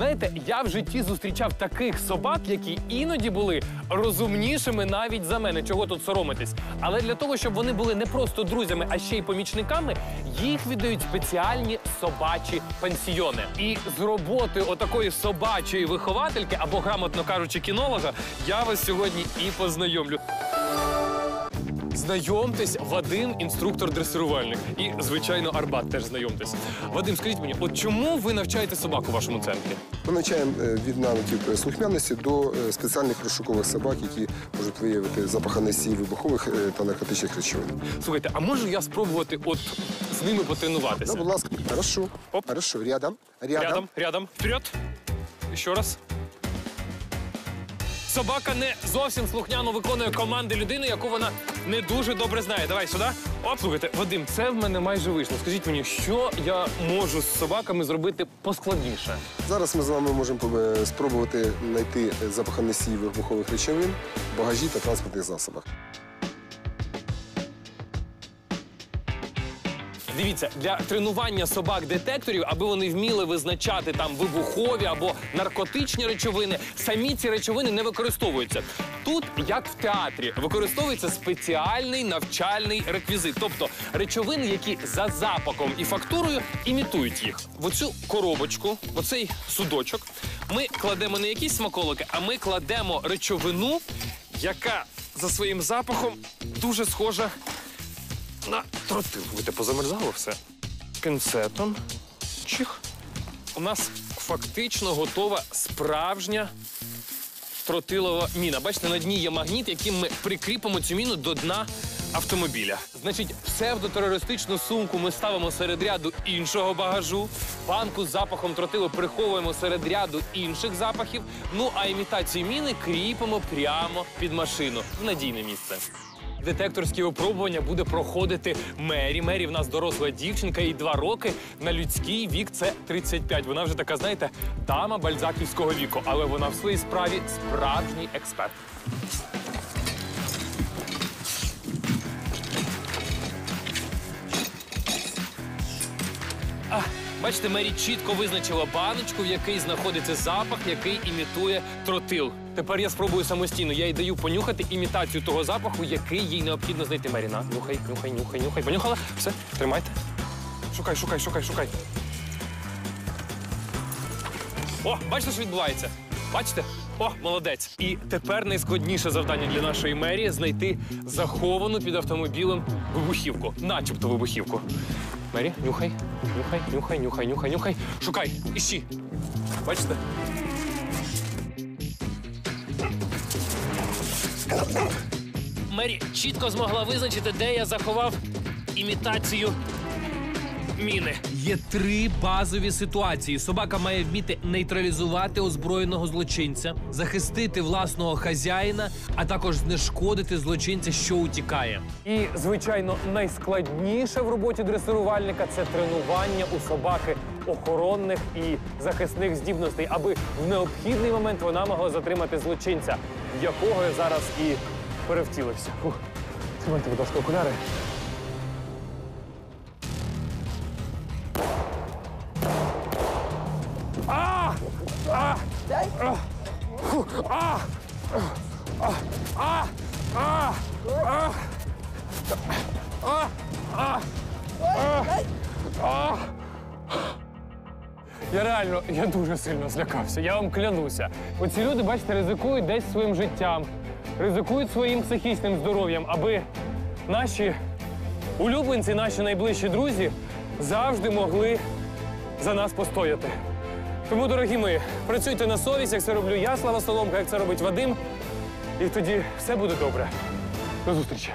Знаєте, я в житті зустрічав таких собак, які іноді були розумнішими навіть за мене. Чого тут соромитись? Але для того, щоб вони були не просто друзями, а ще й помічниками, їх віддають спеціальні собачі пансіони. І з роботи отакої собачої виховательки, або грамотно кажучи, кінолога, я вас сьогодні і познайомлю. Знайомтесь, Вадим, інструктор дресирувальник. І, звичайно, Арбат теж знайомтесь. Вадим, скажіть мені, от чому ви навчаєте собак у вашому центрі? Ми навчаємо е, від навиків е, слухняності до е, спеціальних розшукових собак, які можуть виявити запахи носії вибухових е, та наркотичних речовин. Слухайте, а можу я спробувати от з ними потренуватися? Да, будь ласка, хорошо. Оп. Хорошо, рядом. Рядом. Рядом, рядом. Вперед. Ще раз. Собака не зовсім слухняно виконує команди людини, яку вона не дуже добре знає. Давай сюди. Оп, слухайте, Вадим, це в мене майже вийшло. Скажіть мені, що я можу з собаками зробити поскладніше? Зараз ми з вами можемо е, спробувати знайти запахи носії вибухових речовин, в багажі та транспортних засобах. Дивіться, для тренування собак-детекторів, аби вони вміли визначати там вибухові або наркотичні речовини, самі ці речовини не використовуються. Тут, як в театрі, використовується спеціальний навчальний реквізит, тобто речовини, які за запахом і фактурою імітують їх. В оцю коробочку, в оцей судочок, ми кладемо не якісь смаколики, а ми кладемо речовину, яка за своїм запахом дуже схожа на тротил. Ви позамерзало все. Пінцетом. Чих. У нас фактично готова справжня тротилова міна. Бачите, на дні є магніт, яким ми прикріпимо цю міну до дна автомобіля. Значить, псевдотерористичну сумку ми ставимо серед ряду іншого багажу. Банку з запахом тротилу приховуємо серед ряду інших запахів. Ну а імітацію міни кріпимо прямо під машину в надійне місце. Детекторські випробування буде проходити Мері. Мері в нас доросла дівчинка, їй два роки. На людський вік це 35. Вона вже така, знаєте, дама бальзаківського віку, але вона в своїй справі справжній експерт. А, бачите, Мері чітко визначила баночку, в якій знаходиться запах, який імітує тротил. Тепер я спробую самостійно. Я їй даю понюхати імітацію того запаху, який їй необхідно знайти. Мері, на, нюхай, нюхай, нюхай, нюхай. Понюхала? Все, тримайте. Шукай, шукай, шукай, шукай. О, бачите, що відбувається? Бачите? О, молодець. І тепер найскладніше завдання для нашої мерії знайти заховану під автомобілем вибухівку, начебто вибухівку. Мері, нюхай, нюхай, нюхай, нюхай, нюхай, нюхай. Шукай, іщи. Бачите? Мері чітко змогла визначити, де я заховав імітацію міни. Є три базові ситуації. Собака має вміти нейтралізувати озброєного злочинця, захистити власного хазяїна, а також знешкодити злочинця, що утікає. І, звичайно, найскладніше в роботі дресирувальника це тренування у собаки охоронних і захисних здібностей, аби в необхідний момент вона могла затримати злочинця, в якого я зараз і перевтілився. Фух. Тримайте, будь ласка, окуляри. А! Я реально, я дуже сильно злякався, я вам клянуся. Оці люди, бачите, ризикують десь своїм життям, ризикують своїм психічним здоров'ям, аби наші улюбленці, наші найближчі друзі завжди могли за нас постояти. Тому, дорогі мої, працюйте на совість, як це роблю я, Слава Соломка, як це робить Вадим. І тоді все буде добре. До зустрічі.